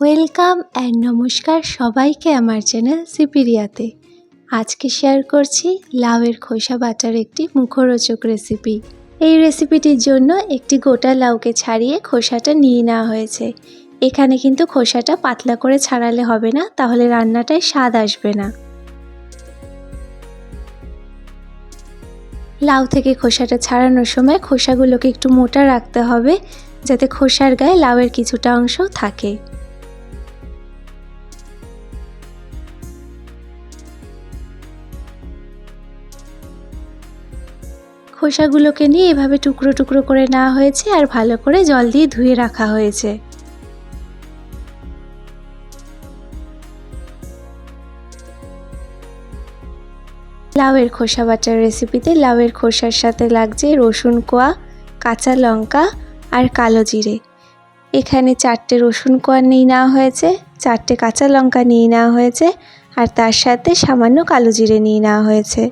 Welcome and নমস্কার সবাইকে আমার চ্যানেল সিপিরিয়াতে। আজকে শেয়ার করছি লাউয়ের খোসা বাটার একটি মুখরোচক রেসিপি এই রেসিপিটির জন্য একটি গোটা লাউকে ছাড়িয়ে খোসাটা নিয়ে নেওয়া হয়েছে। এখানে কিন্তু খোসাটা পাতলা করে ছাড়ালে হবে না, তাহলে রান্নাটায় স্বাদ আসবে না। লাউ থেকে খোসাটা ছাড়ানোর সময় খোসাগুলোকে একটু মোটা রাখতে হবে, যাতে খোসার গায়ে লাউয়ের কিছুটা অংশ থাকে। খোসাগুলোকে নিয়ে এভাবে টুকরো টুকরো করে নেওয়া হয়েছে আর ভালো করে জল দিয়ে ধুয়ে রাখা হয়েছে। লাউয়ের খোসা বাটার রেসিপিতে লাউয়ের খোসার সাথে লাগছে রসুন কোয়া, কাঁচা লঙ্কা আর কালো জিরে। এখানে চারটে রসুন কোয়া নিয়ে নেওয়া হয়েছে, চারটে কাঁচা লঙ্কা নিয়ে নেওয়া হয়েছে আর তার সাথে সামান্য কালো জিরে নিয়ে নেওয়া হয়েছে।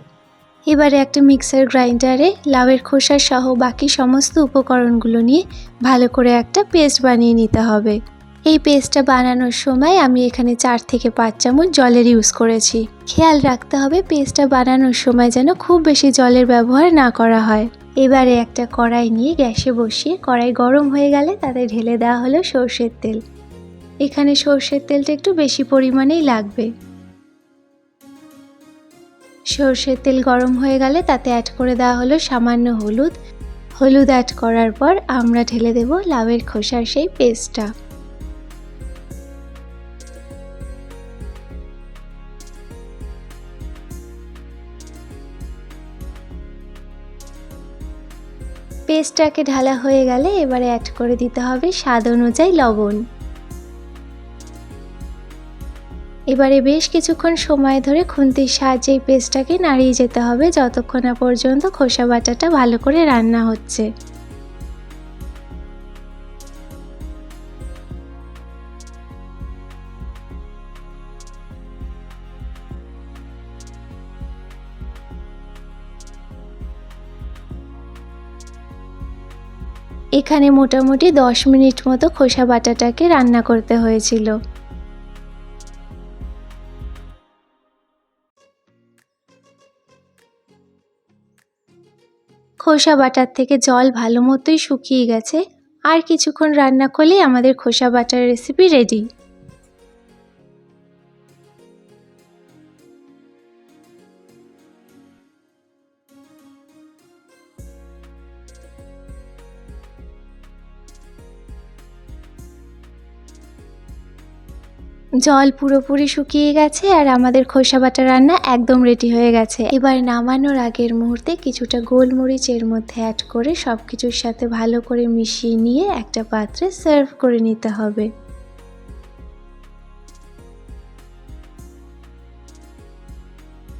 এবারে একটা মিক্সার গ্রাইন্ডারে লাউয়ের খোসা সহ বাকি সমস্ত উপকরণগুলো নিয়ে ভালো করে একটা পেস্ট বানিয়ে নিতে হবে। এই পেস্টটা বানানোর সময় আমি এখানে চার থেকে পাঁচ চামচ জলের ইউজ করেছি। খেয়াল রাখতে হবে পেস্টটা বানানোর সময় যেন খুব বেশি জলের ব্যবহার না করা হয়। এবারে একটা কড়াই নিয়ে গ্যাসে বসিয়ে কড়াই গরম হয়ে গেলে তাতে ঢেলে দেওয়া হলো সর্ষের তেল। এখানে সর্ষের তেলটা একটু বেশি পরিমাণেই লাগবে। সর্ষের তেল গরম হয়ে গেলে তাতে অ্যাড করে দেওয়া হলো সামান্য হলুদ। হলুদ অ্যাড করার পর আমরা ঢেলে দেব লাউয়ের খোসার সেই পেস্টটা পেস্টটাকে ঢালা হয়ে গেলে এবারে অ্যাড করে দিতে হবে স্বাদ অনুযায়ী লবণ। এবারে বেশ কিছুক্ষণ সময় ধরে খুন্তির সাহায্যে এই পেস্টটাকে নাড়িয়ে যেতে হবে, যতক্ষণ না পর্যন্ত খোসা বাটাটা ভালো করে রান্না হচ্ছে। এখানে মোটামুটি দশ মিনিট মতো খোসা বাটাটাকে রান্না করতে হয়েছিল। খোসা বাটার থেকে জল ভালো মতোই শুকিয়ে গেছে। আর কিছুক্ষণ রান্না করলেই আমাদের খোসা বাটার রেসিপি রেডি জল পুরোপুরি শুকিয়ে গেছে আর আমাদের খোসা বাটা রান্না একদম রেডি হয়ে গেছে। এবার নামানোর আগের মুহূর্তে কিছুটা গোলমরিচ এর মধ্যে অ্যাড করে সব কিছুর সাথে ভালো করে মিশিয়ে নিয়ে একটা পাত্রে সার্ভ করে নিতে হবে।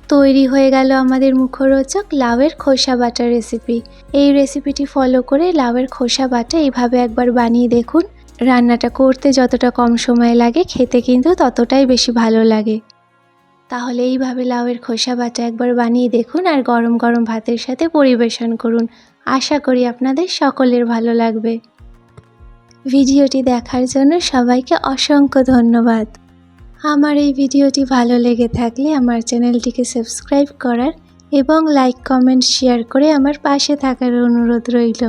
তৈরি হয়ে গেল আমাদের মুখরোচক লাউয়ের খোসা বাটা রেসিপি এই রেসিপিটি ফলো করে লাউয়ের খোসা বাটা এইভাবে একবার বানিয়ে দেখুন। রান্নাটা করতে যতটা কম সময় লাগে, খেতে কিন্তু ততটাই বেশি ভালো লাগে। তাহলে এইভাবে লাউয়ের খোসা বাটা একবার বানিয়ে দেখুন আর গরম গরম ভাতের সাথে পরিবেশন করুন। আশা করি আপনাদের সকলের ভালো লাগবে। ভিডিওটি দেখার জন্য সবাইকে অসংখ্য ধন্যবাদ। আমার এই ভিডিওটি ভালো লেগে থাকলে আমার চ্যানেলটিকে সাবস্ক্রাইব করার এবং লাইক, কমেন্ট, শেয়ার করে আমার পাশে থাকার অনুরোধ রইল।